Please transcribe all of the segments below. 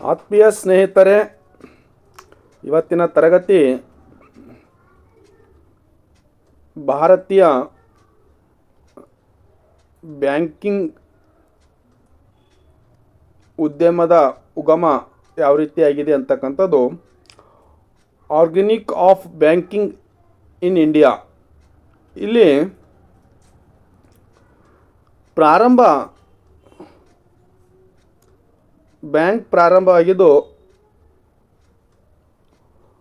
ಆತ್ಮೀಯ ಸ್ನೇಹಿತರೆ, ಇವತ್ತಿನ ತರಗತಿ ಭಾರತೀಯ ಬ್ಯಾಂಕಿಂಗ್ ಉದ್ಯಮದ ಉಗಮ ಯಾವ ರೀತಿಯಾಗಿದೆ ಅಂತಕ್ಕಂಥದ್ದು, organic of banking in India. ಇಲ್ಲಿ ಪ್ರಾರಂಭ ಬ್ಯಾಂಕ್ ಪ್ರಾರಂಭ ಆಗಿದ್ದು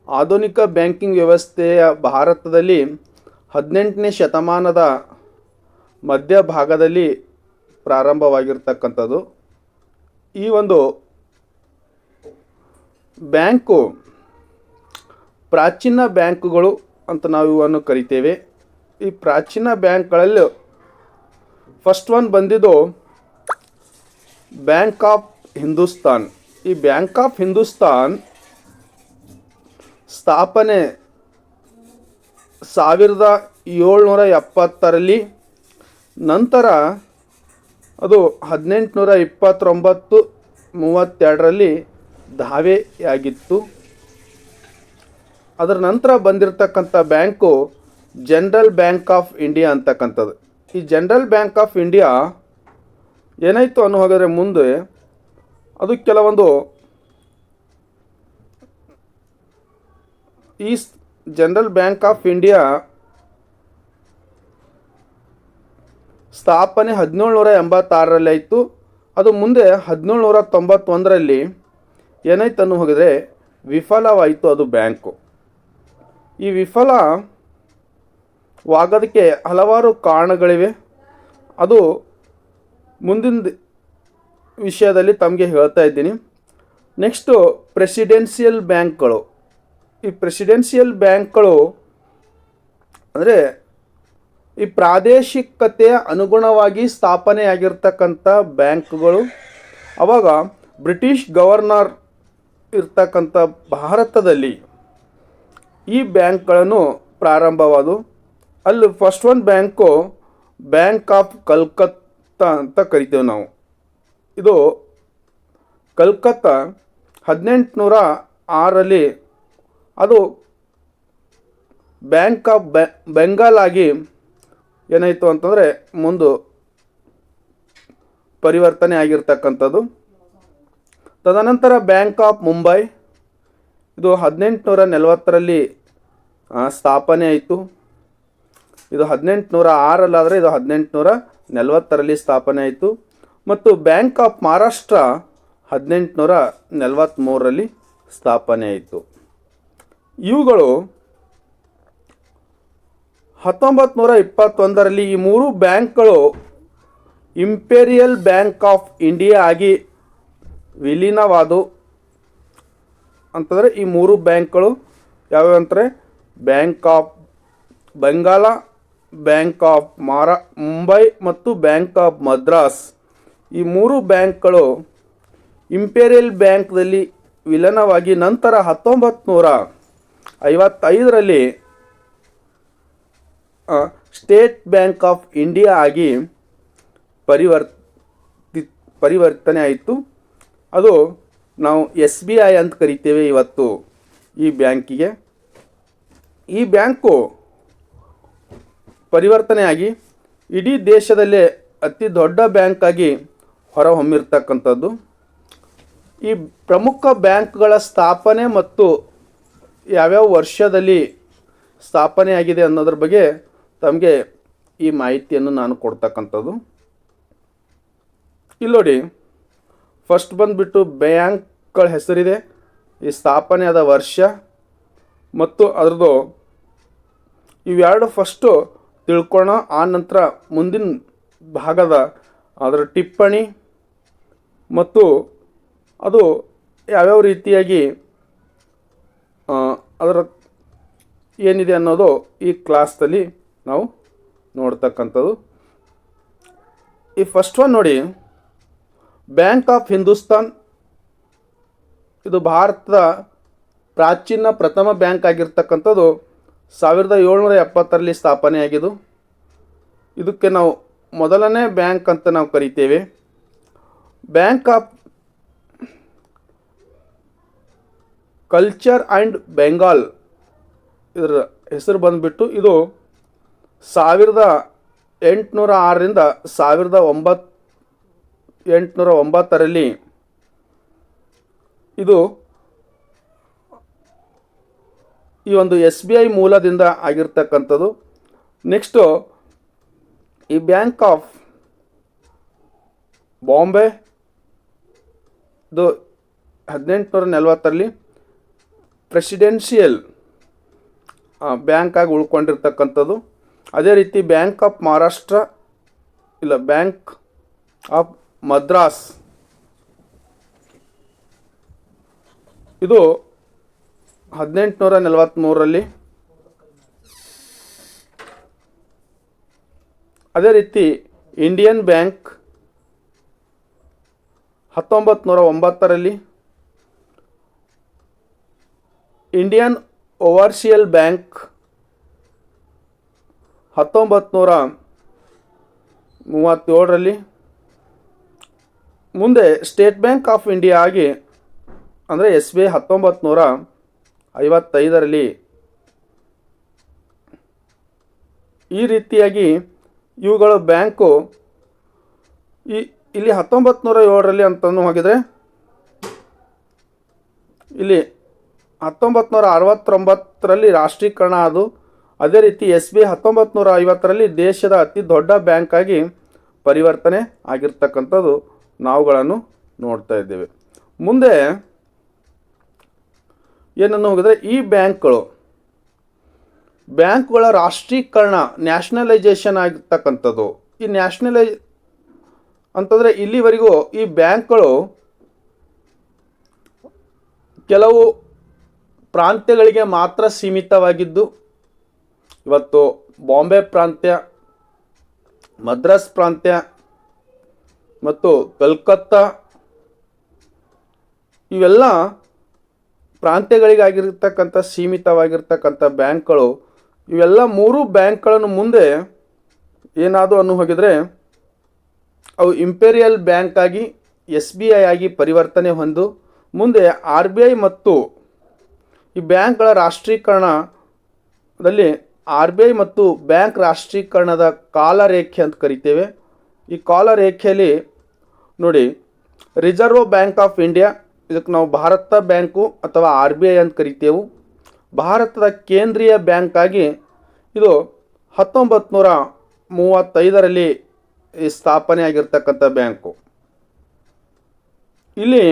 ಆಧುನಿಕ ಬ್ಯಾಂಕಿಂಗ್ ವ್ಯವಸ್ಥೆಯ ಭಾರತದಲ್ಲಿ ಹದಿನೆಂಟನೇ ಶತಮಾನದ ಮಧ್ಯಭಾಗದಲ್ಲಿ ಪ್ರಾರಂಭವಾಗಿರ್ತಕ್ಕಂಥದ್ದು. ಈ ಒಂದು ಬ್ಯಾಂಕು ಪ್ರಾಚೀನ ಬ್ಯಾಂಕುಗಳು ಅಂತ ನಾವು ಇವನ್ನು ಕರಿತೇವೆ. ಈ ಪ್ರಾಚೀನ ಬ್ಯಾಂಕ್ಗಳಲ್ಲಿ ಫಸ್ಟ್ ಒನ್ ಬಂದಿದ್ದು ಬ್ಯಾಂಕ್ ಆಫ್ ಹಿಂದೂಸ್ತಾನ್. ಈ ಬ್ಯಾಂಕ್ ಆಫ್ ಹಿಂದೂಸ್ತಾನ್ ಸ್ಥಾಪನೆ ಸಾವಿರದ ಏಳ್ನೂರ ಎಪ್ಪತ್ತರಲ್ಲಿ, ನಂತರ ಅದು ಹದಿನೆಂಟುನೂರ ಇಪ್ಪತ್ತೊಂಬತ್ತು ಮೂವತ್ತೆರಡರಲ್ಲಿ ದಾವೆಯಾಗಿತ್ತು. ಅದರ ನಂತರ ಬಂದಿರತಕ್ಕಂಥ bank general bank of India ಅಂತಕ್ಕಂಥದ್ದು. ಈ ಜನರಲ್ ಬ್ಯಾಂಕ್ ಆಫ್ ಇಂಡಿಯಾ ಏನಾಯಿತು ಅನ್ನೋ ಹಾಗಾದರೆ ಮುಂದೆ ಅದು ಕೆಲವೊಂದು ಈ ಜನರಲ್ ಬ್ಯಾಂಕ್ ಆಫ್ ಇಂಡಿಯಾ ಸ್ಥಾಪನೆ ಹದಿನೇಳುನೂರ ಎಂಬತ್ತಾರರಲ್ಲಿ ಆಯಿತು. ಅದು ಮುಂದೆ ಹದಿನೇಳುನೂರ ತೊಂಬತ್ತೊಂದರಲ್ಲಿ ಏನಾಯ್ತು ಹೋಗಿದರೆ ಹೋಗಿದ್ರೆ ವಿಫಲವಾಯಿತು ಅದು ಬ್ಯಾಂಕು. ಈ ವಿಫಲವಾಗೋದಕ್ಕೆ ಹಲವಾರು ಕಾರಣಗಳಿವೆ. ಅದು ಮುಂದಿನ ವಿಷಯದಲ್ಲಿ ತಮಗೆ ಹೇಳ್ತಾ ಇದ್ದೀನಿ. ನೆಕ್ಸ್ಟು ಪ್ರೆಸಿಡೆನ್ಷಿಯಲ್ ಬ್ಯಾಂಕ್ಗಳು ಈ ಪ್ರೆಸಿಡೆನ್ಷಿಯಲ್ ಬ್ಯಾಂಕ್ಗಳು ಅಂದರೆ ಈ ಪ್ರಾದೇಶಿಕತೆಯ ಅನುಗುಣವಾಗಿ ಸ್ಥಾಪನೆಯಾಗಿರ್ತಕ್ಕಂಥ ಬ್ಯಾಂಕ್ಗಳು. ಆವಾಗ ಬ್ರಿಟಿಷ್ ಗವರ್ನರ್ ಇರ್ತಕ್ಕಂಥ ಭಾರತದಲ್ಲಿ ಈ ಬ್ಯಾಂಕ್ಗಳನ್ನು ಪ್ರಾರಂಭವಾದವು. ಅಲ್ಲಿ first one bank bank of Calcutta ಅಂತ ಕರಿತೇವೆ ನಾವು. ಇದು ಕಲ್ಕತ್ತಾ ಹದಿನೆಂಟುನೂರ ಆರಲ್ಲಿ ಅದು ಬ್ಯಾಂಕ್ ಆಫ್ ಬೆಂಗಾಲ್ ಆಗಿ ಏನಾಯಿತು ಅಂತಂದರೆ ಮುಂದು ಪರಿವರ್ತನೆ ಆಗಿರ್ತಕ್ಕಂಥದ್ದು. ತದನಂತರ ಬ್ಯಾಂಕ್ ಆಫ್ ಮುಂಬೈ, ಇದು ಹದಿನೆಂಟುನೂರ ನಲವತ್ತರಲ್ಲಿ ಸ್ಥಾಪನೆ ಆಯಿತು. ಇದು ಹದಿನೆಂಟುನೂರ ಆರಲ್ಲಾದರೆ ಇದು ಹದಿನೆಂಟುನೂರ ನಲವತ್ತರಲ್ಲಿ ಸ್ಥಾಪನೆ ಆಯಿತು. ಮತ್ತು ಬ್ಯಾಂಕ್ ಆಫ್ ಮಹಾರಾಷ್ಟ್ರ ಹದಿನೆಂಟುನೂರ ನಲವತ್ತ್ಮೂರರಲ್ಲಿ ಸ್ಥಾಪನೆ ಆಯಿತು. ಇವುಗಳು ಹತ್ತೊಂಬತ್ತು ನೂರ ಇಪ್ಪತ್ತೊಂದರಲ್ಲಿ ಈ ಮೂರು ಬ್ಯಾಂಕ್ಗಳು ಇಂಪೀರಿಯಲ್ ಬ್ಯಾಂಕ್ ಆಫ್ ಇಂಡಿಯಾ ಆಗಿ ವಿಲೀನವಾದವು. ಅಂತಂದರೆ ಈ ಮೂರು ಬ್ಯಾಂಕ್ಗಳು ಯಾವ್ಯಾವ ಅಂದರೆ bank of Bengal bank of ಮಾರಾ, ಮುಂಬೈ ಮತ್ತು ಬ್ಯಾಂಕ್ ಆಫ್ ಮದ್ರಾಸ್. ಈ ಮೂರು ಬ್ಯಾಂಕ್ಗಳು ಇಂಪೀರಿಯಲ್ ಬ್ಯಾಂಕ್ದಲ್ಲಿ ವಿಲನವಾಗಿ ನಂತರ ಹತ್ತೊಂಬತ್ತು ನೂರ ಐವತ್ತೈದರಲ್ಲಿ ಸ್ಟೇಟ್ ಬ್ಯಾಂಕ್ ಆಫ್ ಇಂಡಿಯಾ ಆಗಿ ಪರಿವರ್ತಿ, ಪರಿವರ್ತನೆ ಆಯಿತು. ಅದು ನಾವು ಎಸ್ ಬಿ ಐ ಅಂತ ಕರಿತೇವೆ ಇವತ್ತು ಈ ಬ್ಯಾಂಕಿಗೆ. ಈ ಬ್ಯಾಂಕು ಪರಿವರ್ತನೆಯಾಗಿ ಇಡೀ ದೇಶದಲ್ಲೇ ಅತಿ ದೊಡ್ಡ ಬ್ಯಾಂಕಾಗಿ ಹೊರಹೊಮ್ಮಿರ್ತಕ್ಕಂಥದ್ದು. ಈ ಪ್ರಮುಖ ಬ್ಯಾಂಕ್ಗಳ ಸ್ಥಾಪನೆ ಮತ್ತು ಯಾವ್ಯಾವ ವರ್ಷದಲ್ಲಿ ಸ್ಥಾಪನೆಯಾಗಿದೆ ಅನ್ನೋದ್ರ ಬಗ್ಗೆ ತಮಗೆ ಈ ಮಾಹಿತಿಯನ್ನು ನಾನು ಕೊಡ್ತಕ್ಕಂಥದ್ದು. ಇಲ್ಲಿ ನೋಡಿ ಫಸ್ಟ್ ಬಂದುಬಿಟ್ಟು ಬ್ಯಾಂಕ್ಗಳ ಹೆಸರಿದೆ, ಈ ಸ್ಥಾಪನೆ ಆದ ವರ್ಷ ಮತ್ತು ಅದರದ್ದು ಇವೆರಡು ಫಸ್ಟು ತಿಳ್ಕೊಳ್ಳೋಣ ಆ ನಂತರ ಮುಂದಿನ ಭಾಗದ ಅದರ ಟಿಪ್ಪಣಿ ಮತ್ತು ಅದು ಯಾವ್ಯಾವ ರೀತಿಯಾಗಿ ಅದರ ಏನಿದೆ ಅನ್ನೋದು ಈ ಕ್ಲಾಸ್ದಲ್ಲಿ ನಾವು ನೋಡ್ತಕ್ಕಂಥದ್ದು. ಈ ಫಸ್ಟ್ ಒನ್ ನೋಡಿ ಬ್ಯಾಂಕ್ ಆಫ್ ಹಿಂದೂಸ್ತಾನ್ ಇದು ಭಾರತದ ಪ್ರಾಚೀನ ಪ್ರಥಮ ಬ್ಯಾಂಕ್ ಆಗಿರ್ತಕ್ಕಂಥದ್ದು ಸಾವಿರದ ಏಳ್ನೂರ ಎಪ್ಪತ್ತರಲ್ಲಿ ಸ್ಥಾಪನೆಯಾಗಿದ್ದು. ಇದಕ್ಕೆ ನಾವು ಮೊದಲನೇ ಬ್ಯಾಂಕ್ ಅಂತ ನಾವು ಕರಿತೇವೆ. Bank of culture and Bengal ಇದರ ಹೆಸರು ಬಂದುಬಿಟ್ಟು ಇದು ಸಾವಿರದ ಎಂಟುನೂರ ಆರರಿಂದ ಸಾವಿರದ ಒಂಬತ್ತು ಎಂಟುನೂರ ಒಂಬತ್ತರಲ್ಲಿ ಇದು ಈ ಒಂದು ಎಸ್ ಬಿ ಐ ಮೂಲದಿಂದ ಆಗಿರ್ತಕ್ಕಂಥದ್ದು. ನೆಕ್ಸ್ಟು ಈ ಬ್ಯಾಂಕ್ ಆಫ್ ಬಾಂಬೆ ಇದು ಹದಿನೆಂಟುನೂರ ನಲವತ್ತರಲ್ಲಿ ಪ್ರೆಸಿಡೆನ್ಷಿಯಲ್ ಬ್ಯಾಂಕ್ ಆಗಿ ಉಳ್ಕೊಂಡಿರ್ತಕ್ಕಂಥದ್ದು. ಅದೇ ರೀತಿ ಬ್ಯಾಂಕ್ ಆಫ್ ಮಹಾರಾಷ್ಟ್ರ ಇಲ್ಲ ಬ್ಯಾಂಕ್ ಆಫ್ ಮದ್ರಾಸ್ ಇದು ಹದಿನೆಂಟುನೂರ ನಲವತ್ತ್ಮೂರರಲ್ಲಿ ಅದೇ ರೀತಿ ಇಂಡಿಯನ್ ಬ್ಯಾಂಕ್ ಹತ್ತೊಂಬತ್ತು ನೂರ ಒಂಬತ್ತರಲ್ಲಿ ಇಂಡಿಯನ್ ಓವರ್ಷಿಯಲ್ ಬ್ಯಾಂಕ್ ಹತ್ತೊಂಬತ್ತು ನೂರ ಮೂವತ್ತೇಳರಲ್ಲಿ ಮುಂದೆ ಸ್ಟೇಟ್ ಬ್ಯಾಂಕ್ ಆಫ್ ಇಂಡಿಯಾ ಆಗಿ, ಅಂದರೆ ಎಸ್ ಬಿ ಐ ಹತ್ತೊಂಬತ್ತು ನೂರ ಐವತ್ತೈದರಲ್ಲಿ ಈ ರೀತಿಯಾಗಿ ಇವುಗಳು ಬ್ಯಾಂಕು ಈ ಇಲ್ಲಿ ಹತ್ತೊಂಬತ್ತು ನೂರ ಏಳರಲ್ಲಿ ಅಂತಂದು ಹೋಗಿದರೆ, ಇಲ್ಲಿ ಹತ್ತೊಂಬತ್ತು ನೂರ ಅರವತ್ತೊಂಬತ್ತರಲ್ಲಿ ರಾಷ್ಟ್ರೀಕರಣ ಅದು ಅದೇ ರೀತಿ ಎಸ್ ಬಿ ಹತ್ತೊಂಬತ್ತು ನೂರ ಐವತ್ತರಲ್ಲಿ ದೇಶದ ಅತಿ ದೊಡ್ಡ ಬ್ಯಾಂಕಾಗಿ ಪರಿವರ್ತನೆ ಆಗಿರ್ತಕ್ಕಂಥದ್ದು ನಾವುಗಳನ್ನು ನೋಡ್ತಾ ಇದ್ದೇವೆ. ಮುಂದೆ ಏನನ್ನು ಹೋಗಿದ್ರೆ, ಈ ಬ್ಯಾಂಕ್ಗಳು, ಬ್ಯಾಂಕ್ಗಳ ರಾಷ್ಟ್ರೀಕರಣ ನ್ಯಾಷನಲೈಜೇಷನ್ ಆಗಿರ್ತಕ್ಕಂಥದ್ದು. ಈ ನ್ಯಾಷನಲೈ ಅಂತಂದರೆ ಇಲ್ಲಿವರೆಗೂ ಈ ಬ್ಯಾಂಕ್ಗಳು ಕೆಲವು ಪ್ರಾಂತ್ಯಗಳಿಗೆ ಮಾತ್ರ ಸೀಮಿತವಾಗಿದ್ದು, ಇವತ್ತು ಬಾಂಬೆ ಪ್ರಾಂತ್ಯ, ಮದ್ರಾಸ್ ಪ್ರಾಂತ್ಯ ಮತ್ತು ಕಲ್ಕತ್ತಾ, ಇವೆಲ್ಲ ಪ್ರಾಂತ್ಯಗಳಿಗಾಗಿರ್ತಕ್ಕಂಥ, ಸೀಮಿತವಾಗಿರ್ತಕ್ಕಂಥ ಬ್ಯಾಂಕ್ಗಳು, ಇವೆಲ್ಲ ಮೂರು ಬ್ಯಾಂಕ್ಗಳನ್ನು ಮುಂದೆ ಏನಾದರೂ ಅನ್ನು ಹೋಗಿದರೆ ಅವು ಇಂಪೀರಿಯಲ್ ಬ್ಯಾಂಕ್ ಆಗಿ, ಎಸ್ ಬಿ ಐ ಆಗಿ ಪರಿವರ್ತನೆ ಹೊಂದು, ಮುಂದೆ ಆರ್ ಬಿ ಐ ಮತ್ತು ಈ ಬ್ಯಾಂಕ್ಗಳ ರಾಷ್ಟ್ರೀಕರಣದಲ್ಲಿ ಆರ್ ಬಿ ಐ ಮತ್ತು ಬ್ಯಾಂಕ್ ರಾಷ್ಟ್ರೀಕರಣದ ಕಾಲರೇಖೆ ಅಂತ ಕರಿತೇವೆ. ಈ ಕಾಲರೇಖೆಯಲ್ಲಿ ನೋಡಿ, ರಿಸರ್ವ್ ಬ್ಯಾಂಕ್ ಆಫ್ ಇಂಡಿಯಾ, ಇದಕ್ಕೆ ನಾವು ಭಾರತ ಬ್ಯಾಂಕು ಅಥವಾ ಆರ್ ಬಿ ಐ ಅಂತ ಕರಿತೇವೆ. ಭಾರತದ ಕೇಂದ್ರೀಯ ಬ್ಯಾಂಕ್ ಆಗಿ ಇದು ಹತ್ತೊಂಬತ್ತು ನೂರ ಮೂವತ್ತೈದರಲ್ಲಿ ಸ್ಥಾಪನೆ ಆಗಿರ್ತಕ್ಕಂಥ ಬ್ಯಾಂಕು. ಇಲ್ಲಿ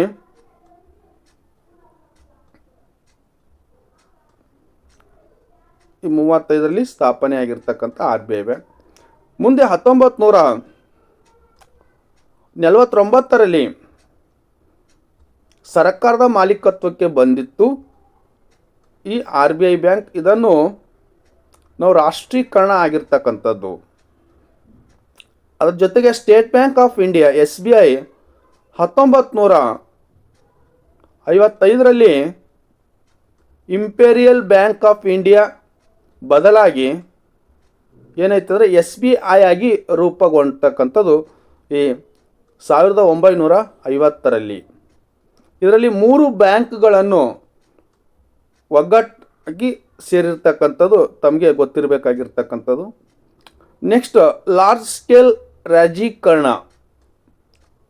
ಈ ಮೂವತ್ತೈದರಲ್ಲಿ ಸ್ಥಾಪನೆ ಆಗಿರ್ತಕ್ಕಂಥ ಆರ್ ಬಿ ಐ ಬ್ಯಾಂಕ್. ಮುಂದೆ ಹತ್ತೊಂಬತ್ತು ನೂರ ನಲವತ್ತೊಂಬತ್ತರಲ್ಲಿ ಸರ್ಕಾರದ ಮಾಲೀಕತ್ವಕ್ಕೆ ಬಂದಿತ್ತು. ಈ ಆರ್ ಬಿ ಐ ಬ್ಯಾಂಕ್ ಇದನ್ನು ನಾವು ರಾಷ್ಟ್ರೀಕರಣ ಆಗಿರ್ತಕ್ಕಂಥದ್ದು. ಅದ್ರ ಜೊತೆಗೆ State Bank of India S B I ಹತ್ತೊಂಬತ್ತು ನೂರ ಐವತ್ತೈದರಲ್ಲಿ ಇಂಪೀರಿಯಲ್ ಬ್ಯಾಂಕ್ ಆಫ್ ಇಂಡಿಯಾ ಬದಲಾಗಿ ಏನಾಯ್ತಂದರೆ ಎಸ್ ಬಿ ಐ ಆಗಿ ರೂಪುಗೊಂಡ್ತಕ್ಕಂಥದ್ದು ಈ ಸಾವಿರದ ಒಂಬೈನೂರ ಐವತ್ತರಲ್ಲಿ. ಇದರಲ್ಲಿ ಮೂರು ಬ್ಯಾಂಕ್ಗಳನ್ನು ಒಗ್ಗಟ್ಟಾಗಿ ಸೇರಿರ್ತಕ್ಕಂಥದ್ದು ತಮಗೆ ಗೊತ್ತಿರಬೇಕಾಗಿರ್ತಕ್ಕಂಥದ್ದು. ನೆಕ್ಸ್ಟ್ ಲಾರ್ಜ್ ಸ್ಕೇಲ್ ರಾಜೀಕರಣ.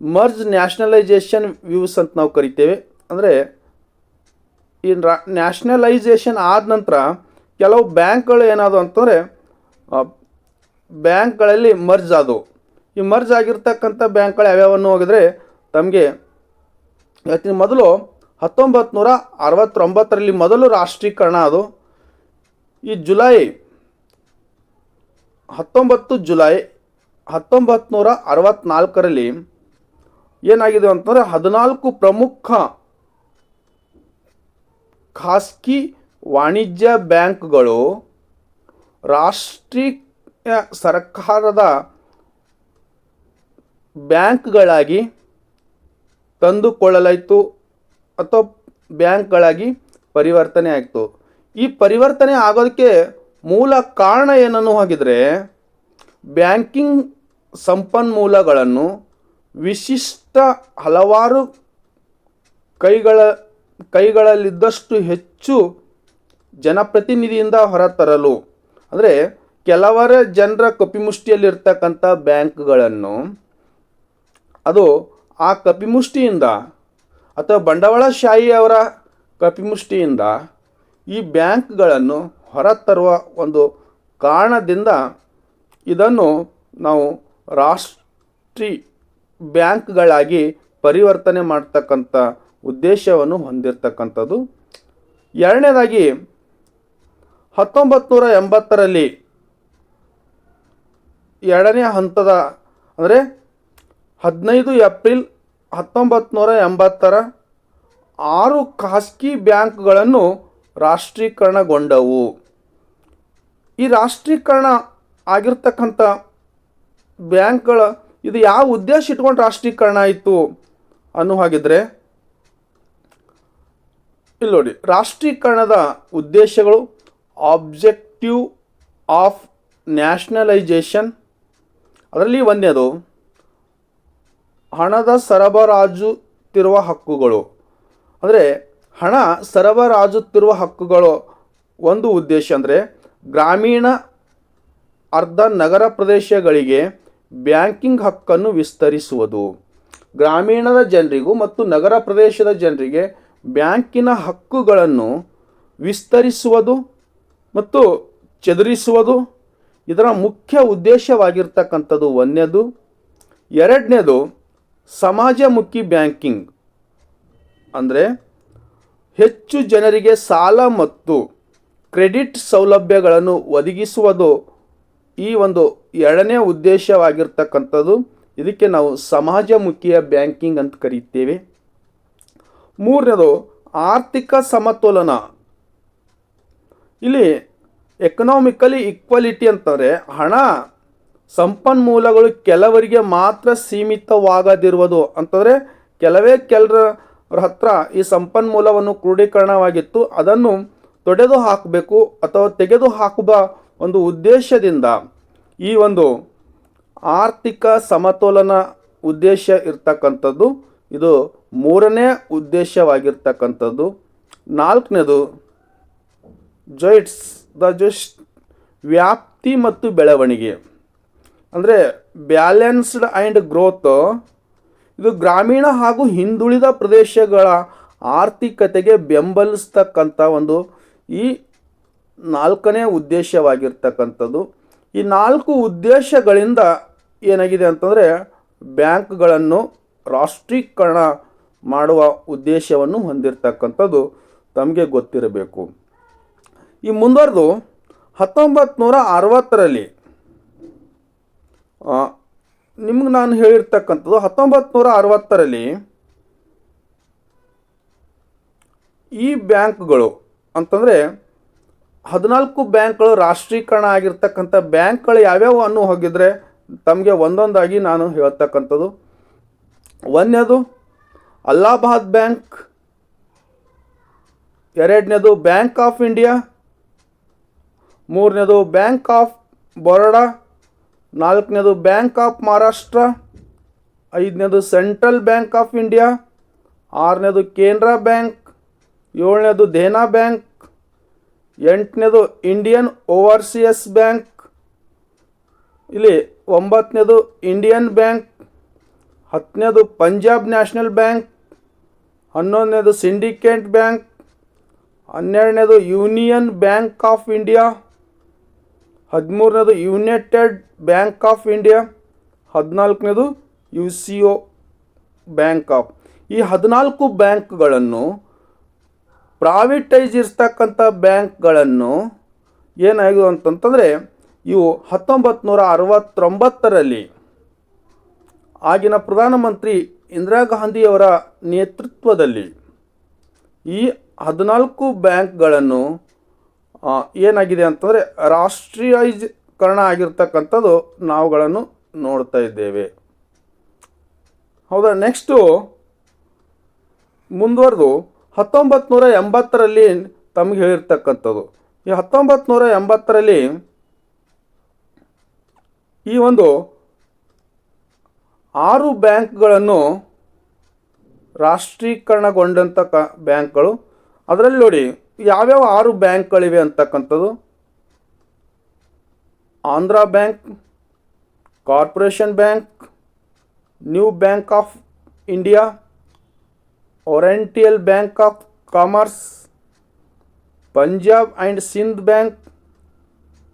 ಮರ್ಜ್ ನ್ಯಾಷನಲೈಸೇಷನ್ ವ್ಯೂಸ್ ಅಂತ ನಾವು ಕರಿತೇವೆ. ಅಂದರೆ ಈ ರಾ, ನ್ಯಾಷನಲೈಸೇಷನ್ ಆದ ನಂತರ ಕೆಲವು ಬ್ಯಾಂಕ್ಗಳು ಏನಾದವು ಅಂತಂದರೆ ಬ್ಯಾಂಕ್ಗಳಲ್ಲಿ ಮರ್ಜ್ ಆದವು. ಈ ಮರ್ಜ್ ಆಗಿರ್ತಕ್ಕಂಥ ಬ್ಯಾಂಕ್ಗಳು ಯಾವ್ಯಾವನ್ನು ಹೋಗಿದ್ರೆ, ತಮಗೆ ಇವತ್ತಿನ ಮೊದಲು ಹತ್ತೊಂಬತ್ತು ನೂರ ಅರವತ್ತೊಂಬತ್ತರಲ್ಲಿ ಮೊದಲು ರಾಷ್ಟ್ರೀಕರಣ ಅದು ಈ ಜುಲೈ, ಹತ್ತೊಂಬತ್ತು ಜುಲೈ ಹತ್ತೊಂಬತ್ತು ನೂರ ಅರವತ್ತ್ನಾಲ್ಕರಲ್ಲಿ ಏನಾಗಿದೆ ಅಂತಂದರೆ ಹದಿನಾಲ್ಕು ಪ್ರಮುಖ ಖಾಸಗಿ ವಾಣಿಜ್ಯ ಬ್ಯಾಂಕ್ಗಳು ರಾಷ್ಟ್ರೀಯ ಸರ್ಕಾರದ ಬ್ಯಾಂಕ್ಗಳಾಗಿ ತಂದುಕೊಳ್ಳಲಾಯಿತು ಅಥವಾ ಬ್ಯಾಂಕ್ಗಳಾಗಿ ಪರಿವರ್ತನೆ ಆಯಿತು. ಈ ಪರಿವರ್ತನೆ ಆಗೋದಕ್ಕೆ ಮೂಲ ಕಾರಣ ಏನನ್ನು ಹಾಗಿದ್ರೆ ಬ್ಯಾಂಕಿಂಗ್ ಸಂಪನ್ಮೂಲಗಳನ್ನು ವಿಶಿಷ್ಟ ಹಲವಾರು ಕೈಗಳ, ಕೈಗಳಲ್ಲಿದ್ದಷ್ಟು ಹೆಚ್ಚು ಜನಪ್ರತಿನಿಧಿಯಿಂದ ಹೊರತರಲು. ಅಂದರೆ ಕೆಲವರ ಜನರ ಕಪಿಮುಷ್ಟಿಯಲ್ಲಿರ್ತಕ್ಕಂಥ ಬ್ಯಾಂಕ್ಗಳನ್ನು, ಅದು ಆ ಕಪಿಮುಷ್ಟಿಯಿಂದ ಅಥವಾ ಬಂಡವಾಳಶಾಹಿಯವರ ಕಪಿಮುಷ್ಟಿಯಿಂದ ಈ ಬ್ಯಾಂಕ್ಗಳನ್ನು ಹೊರತರುವ ಒಂದು ಕಾರಣದಿಂದ ಇದನ್ನು ನಾವು ರಾಷ್ಟ್ರೀ ಬ್ಯಾಂಕ್ಗಳಾಗಿ ಪರಿವರ್ತನೆ ಮಾಡ್ತಕ್ಕಂಥ ಉದ್ದೇಶವನ್ನು ಹೊಂದಿರತಕ್ಕಂಥದ್ದು. ಎರಡನೇದಾಗಿ ಹತ್ತೊಂಬತ್ತು ನೂರ ಎಂಬತ್ತರಲ್ಲಿ ಎರಡನೇ ಹಂತದ, ಅಂದರೆ ಹದಿನೈದು ಏಪ್ರಿಲ್ ಹತ್ತೊಂಬತ್ತು ನೂರ ಎಂಬತ್ತರ ಆರು ಖಾಸಗಿ ಬ್ಯಾಂಕ್ಗಳನ್ನು ರಾಷ್ಟ್ರೀಕರಣಗೊಂಡವು. ಈ ರಾಷ್ಟ್ರೀಕರಣ ಆಗಿರ್ತಕ್ಕಂಥ ಬ್ಯಾಂಕ್ಗಳ ಇದು ಯಾವ ಉದ್ದೇಶ ಇಟ್ಕೊಂಡು ರಾಷ್ಟ್ರೀಕರಣ ಆಯಿತು ಅನ್ನೋ ಹಾಗಿದ್ರೆ, ಇಲ್ಲಿ ನೋಡಿ, ರಾಷ್ಟ್ರೀಕರಣದ ಉದ್ದೇಶಗಳು ಆಬ್ಜೆಕ್ಟಿವ್ ಆಫ್ ನ್ಯಾಷನಲೈಜೇಷನ್. ಅದರಲ್ಲಿ ಒಂದೇದು ಹಣದ ಸರಬರಾಜುತ್ತಿರುವ ಹಕ್ಕುಗಳು. ಅಂದರೆ, ಹಣ ಸರಬರಾಜುತ್ತಿರುವ ಹಕ್ಕುಗಳು ಒಂದು ಉದ್ದೇಶ ಅಂದರೆ, ಗ್ರಾಮೀಣ ಅರ್ಧ ನಗರ ಪ್ರದೇಶಗಳಿಗೆ ಬ್ಯಾಂಕಿಂಗ್ ಹಕ್ಕನ್ನು ವಿಸ್ತರಿಸುವುದು. ಗ್ರಾಮೀಣದ ಜನರಿಗೂ ಮತ್ತು ನಗರ ಪ್ರದೇಶದ ಜನರಿಗೆ ಬ್ಯಾಂಕಿನ ಹಕ್ಕುಗಳನ್ನು ವಿಸ್ತರಿಸುವುದು ಮತ್ತು ಚದುರಿಸುವುದು ಇದರ ಮುಖ್ಯ ಉದ್ದೇಶವಾಗಿರ್ತಕ್ಕಂಥದ್ದು ಒಂದನೇದು. ಎರಡನೇದು ಸಮಾಜಮುಖಿ ಬ್ಯಾಂಕಿಂಗ್. ಅಂದರೆ ಹೆಚ್ಚು ಜನರಿಗೆ ಸಾಲ ಮತ್ತು ಕ್ರೆಡಿಟ್ ಸೌಲಭ್ಯಗಳನ್ನು ಒದಗಿಸುವುದು. ಈ ಒಂದು ಎರಡನೇ ಉದ್ದೇಶವಾಗಿರ್ತಕ್ಕಂಥದ್ದು, ಇದಕ್ಕೆ ನಾವು ಸಮಾಜಮುಖಿಯ ಬ್ಯಾಂಕಿಂಗ್ ಅಂತ ಕರೀತೇವೆ. ಮೂರನೇದು, ಆರ್ಥಿಕ ಸಮತೋಲನ. ಇಲ್ಲಿ ಎಕನಾಮಿಕಲಿ ಈಕ್ವಾಲಿಟಿ ಅಂತಂದರೆ, ಹಣ ಸಂಪನ್ಮೂಲಗಳು ಕೆಲವರಿಗೆ ಮಾತ್ರ ಸೀಮಿತವಾಗದಿರುವುದು. ಅಂತಂದರೆ, ಕೆಲವೇ ಕೆಲರ ಹತ್ರ ಈ ಸಂಪನ್ಮೂಲವನ್ನು ಕ್ರೋಢೀಕರಣವಾಗಿತ್ತು ಅದನ್ನು ತೊಡೆದು ಹಾಕಬೇಕು ಅಥವಾ ತೆಗೆದು ಹಾಕುವ ಒಂದು ಉದ್ದೇಶದಿಂದ ಈ ಒಂದು ಆರ್ಥಿಕ ಸಮತೋಲನ ಉದ್ದೇಶ ಇರ್ತಕ್ಕಂಥದ್ದು, ಇದು ಮೂರನೇ ಉದ್ದೇಶವಾಗಿರ್ತಕ್ಕಂಥದ್ದು. ನಾಲ್ಕನೇದು, ಜೊಯ್ಟ್ಸ್ ದ ಜಸ್ಟ್ ವ್ಯಾಪ್ತಿ ಮತ್ತು ಬೆಳವಣಿಗೆ. ಅಂದರೆ ಬ್ಯಾಲೆನ್ಸ್ಡ್ ಆ್ಯಂಡ್ ಗ್ರೋತ್, ಇದು ಗ್ರಾಮೀಣ ಹಾಗೂ ಹಿಂದುಳಿದ ಪ್ರದೇಶಗಳ ಆರ್ಥಿಕತೆಗೆ ಬೆಂಬಲಿಸ್ತಕ್ಕಂಥ ಒಂದು ಈ ನಾಲ್ಕನೇ ಉದ್ದೇಶವಾಗಿರ್ತಕ್ಕಂಥದ್ದು. ಈ ನಾಲ್ಕು ಉದ್ದೇಶಗಳಿಂದ ಏನಾಗಿದೆ ಅಂತಂದರೆ ಬ್ಯಾಂಕ್ಗಳನ್ನು ರಾಷ್ಟ್ರೀಕರಣ ಮಾಡುವ ಉದ್ದೇಶವನ್ನು ಹೊಂದಿರತಕ್ಕಂಥದ್ದು ತಮಗೆ ಗೊತ್ತಿರಬೇಕು. ಈ ಮುಂದುವರೆದು ಹತ್ತೊಂಬತ್ತು ನೂರ ಅರವತ್ತರಲ್ಲಿ ನಿಮ್ಗೆ ನಾನು ಹೇಳಿರ್ತಕ್ಕಂಥದ್ದು ಹತ್ತೊಂಬತ್ತು ನೂರ ಅರವತ್ತರಲ್ಲಿ ಈ ಬ್ಯಾಂಕ್ಗಳು ಅಂತಂದರೆ ಹದಿನಾಲ್ಕು ಬ್ಯಾಂಕ್ಗಳು ರಾಷ್ಟ್ರೀಕರಣ ಆಗಿರ್ತಕ್ಕಂಥ ಬ್ಯಾಂಕ್ಗಳು ಯಾವ್ಯಾವ ಅನ್ನು ಹೋಗಿದ್ರೆ ತಮಗೆ ಒಂದೊಂದಾಗಿ ನಾನು ಹೇಳ್ತಕ್ಕಂಥದ್ದು. ಒಂದನೇದು, ಅಲ್ಲಾಹಾಬಾದ್ ಬ್ಯಾಂಕ್. ಎರಡನೇದು, ಬ್ಯಾಂಕ್ ಆಫ್ ಇಂಡಿಯಾ. ಮೂರನೇದು, ಬ್ಯಾಂಕ್ ಆಫ್ ಬರೋಡಾ. ನಾಲ್ಕನೇದು, ಬ್ಯಾಂಕ್ ಆಫ್ ಮಹಾರಾಷ್ಟ್ರ. ಐದನೇದು, ಸೆಂಟ್ರಲ್ ಬ್ಯಾಂಕ್ ಆಫ್ ಇಂಡಿಯಾ. ಆರನೇದು ಕೆನರಾ ಬ್ಯಾಂಕ್. ಏಳನೇದು, ದೇನಾ ಬ್ಯಾಂಕ್. ಎಂಟನೇದು ಇಂಡಿಯನ್ ಓವರ್ಸಿಯಸ್ ಬ್ಯಾಂಕ್. ಇಲ್ಲಿ ಒಂಬತ್ತನೇದು ಇಂಡಿಯನ್ ಬ್ಯಾಂಕ್, ಹತ್ತನೇದು ಪಂಜಾಬ್ ನ್ಯಾಷನಲ್ ಬ್ಯಾಂಕ್, ಹನ್ನೊಂದನೇದು ಸಿಂಡಿಕೇಟ್ ಬ್ಯಾಂಕ್, ಹನ್ನೆರಡನೇದು ಯೂನಿಯನ್ ಬ್ಯಾಂಕ್ ಆಫ್ ಇಂಡಿಯಾ, ಹದಿಮೂರನೇದು united bank of India, ಹದಿನಾಲ್ಕನೇದು U C O bank of ಈ ಹದಿನಾಲ್ಕು ಬ್ಯಾಂಕ್ಗಳನ್ನು ಪ್ರಾವಿಟೈಸ್ ಇರ್ತಕ್ಕಂಥ ಬ್ಯಾಂಕ್ಗಳನ್ನು ಏನಾಗಿದೆ ಅಂತಂತಂದರೆ, ಇವು ಹತ್ತೊಂಬತ್ತು ನೂರ ಅರವತ್ತೊಂಬತ್ತರಲ್ಲಿ ಆಗಿನ ಪ್ರಧಾನಮಂತ್ರಿ ಇಂದಿರಾ ಗಾಂಧಿಯವರ ನೇತೃತ್ವದಲ್ಲಿ ಈ ಹದಿನಾಲ್ಕು ಬ್ಯಾಂಕ್ಗಳನ್ನು ಏನಾಗಿದೆ ಅಂತಂದರೆ ರಾಷ್ಟ್ರೀಯೀಕರಣ ಆಗಿರ್ತಕ್ಕಂಥದ್ದು ನಾವುಗಳನ್ನು ನೋಡ್ತಾ ಇದ್ದೇವೆ. ಹೌದಾ? ನೆಕ್ಸ್ಟು ಮುಂದುವರೆದು ಹತ್ತೊಂಬತ್ತು ನೂರ ಎಂಬತ್ತರಲ್ಲಿ ತಮಗೆ ಹೇಳಿರ್ತಕ್ಕಂಥದ್ದು. ಈ ಹತ್ತೊಂಬತ್ತು ನೂರ ಎಂಬತ್ತರಲ್ಲಿ ಈ ಒಂದು ಆರು ಬ್ಯಾಂಕ್ಗಳನ್ನು ರಾಷ್ಟ್ರೀಕರಣಗೊಂಡಂಥ ಕ ಬ್ಯಾಂಕ್ಗಳು. ಅದರಲ್ಲಿ ನೋಡಿ, ಯಾವ್ಯಾವ ಆರು ಬ್ಯಾಂಕ್ಗಳಿವೆ ಅಂತಕ್ಕಂಥದ್ದು? Andhra bank, corporation bank, new bank of India oriental bank of commerce Punjab and Sindh bank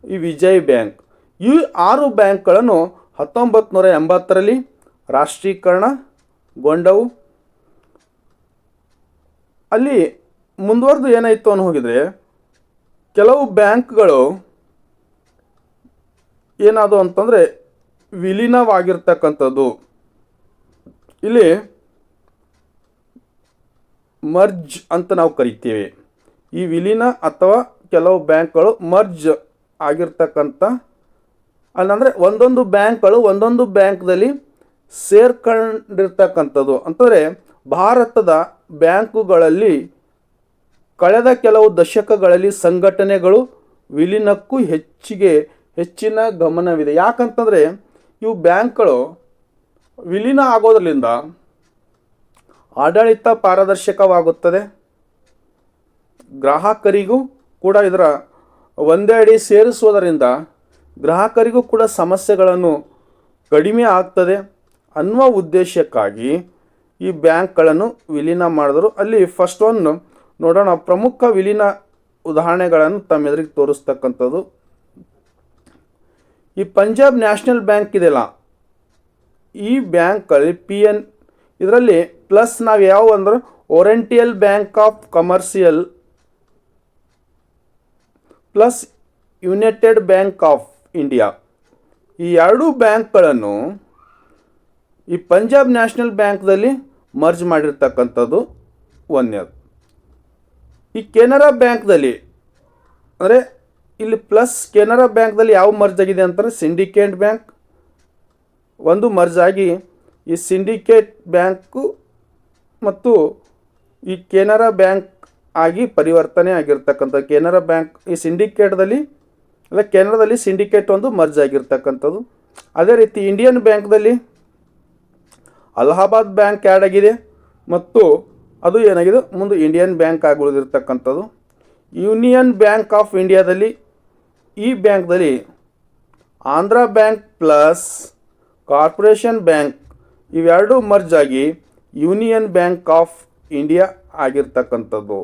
ಈ ವಿಜಯ್ ಬ್ಯಾಂಕ್ ಈ ಆರು ಬ್ಯಾಂಕ್ಗಳನ್ನು ಹತ್ತೊಂಬತ್ತು ನೂರ ಎಂಬತ್ತರಲ್ಲಿ ರಾಷ್ಟ್ರೀಕರಣಗೊಂಡವು ಅಲ್ಲಿ ಮುಂದುವರೆದು ಏನಾಯಿತು ಅನ್ನೋ ಹೋಗಿದರೆ, ಕೆಲವು ಬ್ಯಾಂಕ್ಗಳು ಏನಾದವು ಅಂತಂದರೆ ವಿಲೀನವಾಗಿರ್ತಕ್ಕಂಥದ್ದು. ಇಲ್ಲಿ ಮರ್ಜ್ ಅಂತ ನಾವು ಕರಿತೇವೆ. ಈ ವಿಲೀನ ಅಥವಾ ಕೆಲವು ಬ್ಯಾಂಕ್ಗಳು ಮರ್ಜ್ ಆಗಿರ್ತಕ್ಕಂಥ, ಅಲ್ಲಂದರೆ ಒಂದೊಂದು ಬ್ಯಾಂಕ್ಗಳು ಒಂದೊಂದು ಬ್ಯಾಂಕ್ದಲ್ಲಿ ಸೇರ್ಕೊಂಡಿರ್ತಕ್ಕಂಥದ್ದು. ಅಂತಂದರೆ ಭಾರತದ ಬ್ಯಾಂಕುಗಳಲ್ಲಿ ಕಳೆದ ಕೆಲವು ದಶಕಗಳಲ್ಲಿ ಸಂಘಟನೆಗಳು ವಿಲೀನಕ್ಕೂ ಹೆಚ್ಚಿಗೆ ಹೆಚ್ಚಿನ ಗಮನವಿದೆ. ಯಾಕಂತಂದರೆ ಇವು ಬ್ಯಾಂಕ್ಗಳು ವಿಲೀನ ಆಗೋದ್ರಿಂದ ಆಡಳಿತ ಪಾರದರ್ಶಕವಾಗುತ್ತದೆ. ಗ್ರಾಹಕರಿಗೂ ಕೂಡ ಇದರ ಒಂದೇ ಅಡಿ ಸೇರಿಸುವುದರಿಂದ ಗ್ರಾಹಕರಿಗೂ ಕೂಡ ಸಮಸ್ಯೆಗಳನ್ನು ಕಡಿಮೆ ಆಗ್ತದೆ ಅನ್ನುವ ಉದ್ದೇಶಕ್ಕಾಗಿ ಈ ಬ್ಯಾಂಕ್ಗಳನ್ನು ವಿಲೀನ ಮಾಡಿದ್ರು. ಅಲ್ಲಿ ಫಸ್ಟ್ ಒನ್ ನೋಡೋಣ, ಪ್ರಮುಖ ವಿಲೀನ ಉದಾಹರಣೆಗಳನ್ನು ತಮ್ಮೆದುರಿಗೆ ತೋರಿಸ್ತಕ್ಕಂಥದ್ದು. ಈ ಪಂಜಾಬ್ ನ್ಯಾಷನಲ್ ಬ್ಯಾಂಕ್ ಇದೆಯಲ್ಲ, ಈ ಬ್ಯಾಂಕಲ್ಲಿ ಪಿ ಎನ್ ಇದರಲ್ಲಿ ಪ್ಲಸ್ ನಾವು ಯಾವ ಅಂದ್ರೆ oriental bank of commercial plus united bank of India ಈ ಎರಡೂ ಬ್ಯಾಂಕ್ಗಳನ್ನು ಈ ಪಂಜಾಬ್ ನ್ಯಾಷನಲ್ ಬ್ಯಾಂಕ್ದಲ್ಲಿ ಮರ್ಜ್ ಮಾಡಿರ್ತಕ್ಕಂಥದ್ದು ಒಂದನೇದು. ಈ ಕೆನರಾ ಬ್ಯಾಂಕ್ದಲ್ಲಿ ಅಂದರೆ ಇಲ್ಲಿ ಪ್ಲಸ್ ಕೆನರಾ ಬ್ಯಾಂಕ್ದಲ್ಲಿ ಯಾವ ಮರ್ಜ್ ಆಗಿದೆ ಅಂತಂದರೆ ಸಿಂಡಿಕೇಟ್ ಬ್ಯಾಂಕ್ ಒಂದು ಮರ್ಜ್ ಆಗಿ ಈ ಸಿಂಡಿಕೇಟ್ ಬ್ಯಾಂಕು ಮತ್ತು ಈ ಕೆನರಾ ಬ್ಯಾಂಕ್ ಆಗಿ ಪರಿವರ್ತನೆ ಆಗಿರ್ತಕ್ಕಂಥ ಕೆನರಾ ಬ್ಯಾಂಕ್, ಈ ಸಿಂಡಿಕೇಟ್ದಲ್ಲಿ, ಅಲ್ಲ ಕೆನರಾದಲ್ಲಿ ಸಿಂಡಿಕೇಟ್ ಒಂದು ಮರ್ಜ್ ಆಗಿರ್ತಕ್ಕಂಥದ್ದು. ಅದೇ ರೀತಿ ಇಂಡಿಯನ್ ಬ್ಯಾಂಕ್ದಲ್ಲಿ ಅಲಹಾಬಾದ್ ಬ್ಯಾಂಕ್ ಆ್ಯಡ್ ಆಗಿದೆ ಮತ್ತು ಅದು ಏನಾಗಿದೆ? ಮುಂದೆ ಇಂಡಿಯನ್ ಬ್ಯಾಂಕ್ ಆಗಿ ಉಳಿದಿರ್ತಕ್ಕಂಥದ್ದು. ಯೂನಿಯನ್ ಬ್ಯಾಂಕ್ ಆಫ್ ಇಂಡಿಯಾದಲ್ಲಿ ಈ ಬ್ಯಾಂಕ್ದಲ್ಲಿ Andhra bank plus corporation bank ಇವೆರಡೂ ಮರ್ಜ್ ಆಗಿ ಯೂನಿಯನ್ ಬ್ಯಾಂಕ್ ಆಫ್ ಇಂಡಿಯಾ ಆಗಿರ್ತಕ್ಕಂಥದ್ದು.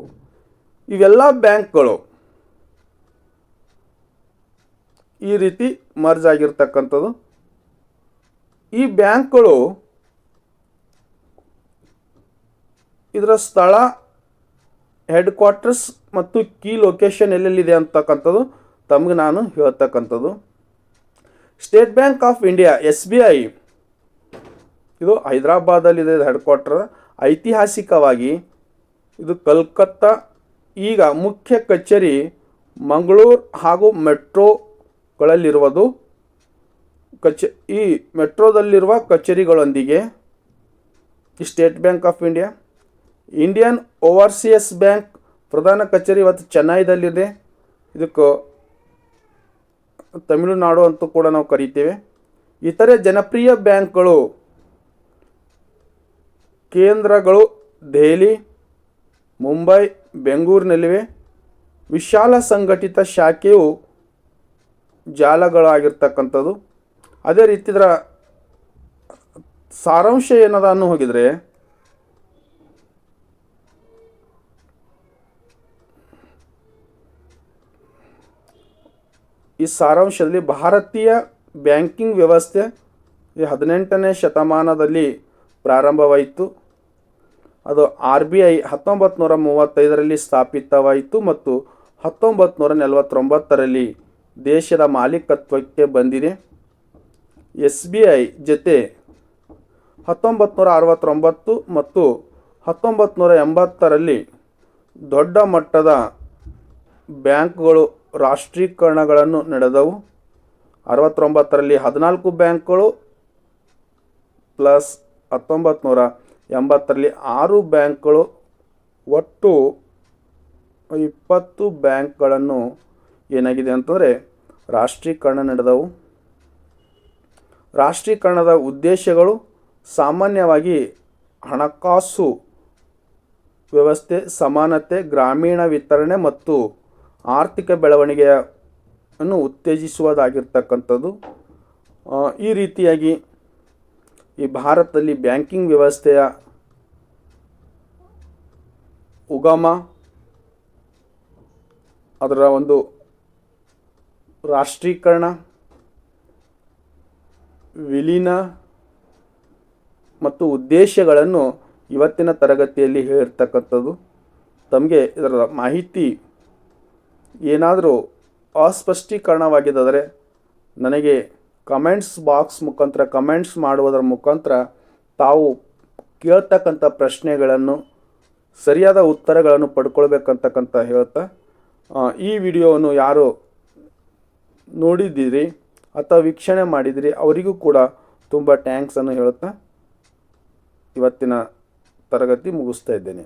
ಇವೆಲ್ಲ ಬ್ಯಾಂಕ್ಗಳು ಈ ರೀತಿ ಮರ್ಜ್ ಆಗಿರ್ತಕ್ಕಂಥದ್ದು. ಈ ಬ್ಯಾಂಕ್ಗಳು ಇದರ ಸ್ಥಳ ಹೆಡ್ ಕ್ವಾರ್ಟರ್ಸ್ ಮತ್ತು ಕೀ ಲೊಕೇಶನ್ ಎಲ್ಲೆಲ್ಲಿದೆ ಅಂತಕ್ಕಂಥದ್ದು ತಮಗೆ ನಾನು ಹೇಳ್ತಕ್ಕಂಥದ್ದು. State bank of India S B I ಇದು ಹೈದರಾಬಾದಲ್ಲಿದೆ ಹೆಡ್ ಕ್ವಾರ್ಟರ್ ಐತಿಹಾಸಿಕವಾಗಿ ಇದು ಕಲ್ಕತ್ತಾ, ಈಗ ಮುಖ್ಯ ಕಚೇರಿ ಮಂಗಳೂರು ಹಾಗೂ ಮೆಟ್ರೋಗಳಲ್ಲಿರುವುದು ಕಚ, ಈ ಮೆಟ್ರೋದಲ್ಲಿರುವ ಕಚೇರಿಗಳೊಂದಿಗೆ state bank of India, Indian overseas bank ಪ್ರಧಾನ ಕಚೇರಿ ಇವತ್ತು ಚೆನ್ನೈದಲ್ಲಿದೆ. ಇದಕ್ಕೆ ತಮಿಳುನಾಡು ಅಂತೂ ಕೂಡ ನಾವು ಕರಿತೇವೆ. ಇತರೆ ಜನಪ್ರಿಯ ಬ್ಯಾಂಕ್ಗಳು ಕೇಂದ್ರಗಳು ದೆಹಲಿ, ಮುಂಬೈ, ಬೆಂಗಳೂರಿನಲ್ಲಿವೆ. ವಿಶಾಲ ಸಂಘಟಿತ ಶಾಖೆಯು ಜಾಲಗಳಾಗಿರ್ತಕ್ಕಂಥದ್ದು. ಅದೇ ರೀತಿ ಇದರ ಸಾರಾಂಶ ಏನದ ಅನ್ನು ಹೋಗಿದರೆ, ಈ ಸಾರಾಂಶದಲ್ಲಿ ಭಾರತೀಯ ಬ್ಯಾಂಕಿಂಗ್ ವ್ಯವಸ್ಥೆ ಈ ಹದಿನೆಂಟನೇ ಶತಮಾನದಲ್ಲಿ ಪ್ರಾರಂಭವಾಯಿತು. ಅದು ಆರ್ ಬಿ ಐ ಹತ್ತೊಂಬತ್ತು ನೂರ ಮೂವತ್ತೈದರಲ್ಲಿ ಸ್ಥಾಪಿತವಾಯಿತು ಮತ್ತು ಹತ್ತೊಂಬತ್ತು ನೂರ ನಲವತ್ತೊಂಬತ್ತರಲ್ಲಿ ದೇಶದ ಮಾಲೀಕತ್ವಕ್ಕೆ ಬಂದಿದೆ. ಎಸ್ ಬಿ ಐ ಜೊತೆ ಹತ್ತೊಂಬತ್ತು ನೂರ ಅರವತ್ತೊಂಬತ್ತು ಮತ್ತು ಹತ್ತೊಂಬತ್ತು ನೂರ ಎಂಬತ್ತರಲ್ಲಿ ದೊಡ್ಡ ಮಟ್ಟದ ಬ್ಯಾಂಕ್ಗಳು ರಾಷ್ಟ್ರೀಕರಣಗಳನ್ನು ನಡೆದವು. ಅರವತ್ತೊಂಬತ್ತರಲ್ಲಿ ಹದಿನಾಲ್ಕು ಬ್ಯಾಂಕ್ಗಳು ಪ್ಲಸ್ ಹತ್ತೊಂಬತ್ತು ನೂರ ಎಂಬತ್ತರಲ್ಲಿ ಆರು ಬ್ಯಾಂಕ್ಗಳು ಒಟ್ಟು ಇಪ್ಪತ್ತು ಬ್ಯಾಂಕ್ಗಳನ್ನು ಏನಾಗಿದೆ ಅಂತಂದರೆ ರಾಷ್ಟ್ರೀಕರಣ ನಡೆದವು. ರಾಷ್ಟ್ರೀಕರಣದ ಉದ್ದೇಶಗಳು ಸಾಮಾನ್ಯವಾಗಿ ಹಣಕಾಸು ವ್ಯವಸ್ಥೆ, ಸಮಾನತೆ, ಗ್ರಾಮೀಣ ವಿತರಣೆ ಮತ್ತು ಆರ್ಥಿಕ ಬೆಳವಣಿಗೆಯನ್ನು ಉತ್ತೇಜಿಸುವುದಾಗಿರ್ತಕ್ಕಂಥದ್ದು. ಈ ರೀತಿಯಾಗಿ ಈ ಭಾರತದಲ್ಲಿ ಬ್ಯಾಂಕಿಂಗ್ ವ್ಯವಸ್ಥೆಯ ಉಗಮ, ಅದರ ಒಂದು ರಾಷ್ಟ್ರೀಕರಣ, ವಿಲೀನ ಮತ್ತು ಉದ್ದೇಶಗಳನ್ನು ಇವತ್ತಿನ ತರಗತಿಯಲ್ಲಿ ಹೇಳಿರ್ತಕ್ಕಂಥದ್ದು. ತಮಗೆ ಇದರ ಮಾಹಿತಿ ಏನಾದರೂ ಅಸ್ಪಷ್ಟೀಕರಣವಾಗಿದ್ದರೆ ನನಗೆ ಕಮೆಂಟ್ಸ್ ಬಾಕ್ಸ್ ಮುಖಾಂತರ, ಕಮೆಂಟ್ಸ್ ಮಾಡುವುದರ ಮುಖಾಂತರ ತಾವು ಕೇಳ್ತಕ್ಕಂಥ ಪ್ರಶ್ನೆಗಳನ್ನು, ಸರಿಯಾದ ಉತ್ತರಗಳನ್ನು ಪಡ್ಕೊಳ್ಬೇಕಂತಕ್ಕಂಥ ಹೇಳ್ತಾ ಈ ವಿಡಿಯೋವನ್ನು ಯಾರು ನೋಡಿದ್ದೀರಿ ಅಥವಾ ವೀಕ್ಷಣೆ ಮಾಡಿದಿರಿ ಅವರಿಗೂ ಕೂಡ ತುಂಬ ಟ್ಯಾಂಕ್ಸನ್ನು ಹೇಳುತ್ತಾ ಇವತ್ತಿನ ತರಗತಿ ಮುಗಿಸ್ತಾ ಇದ್ದೇನೆ.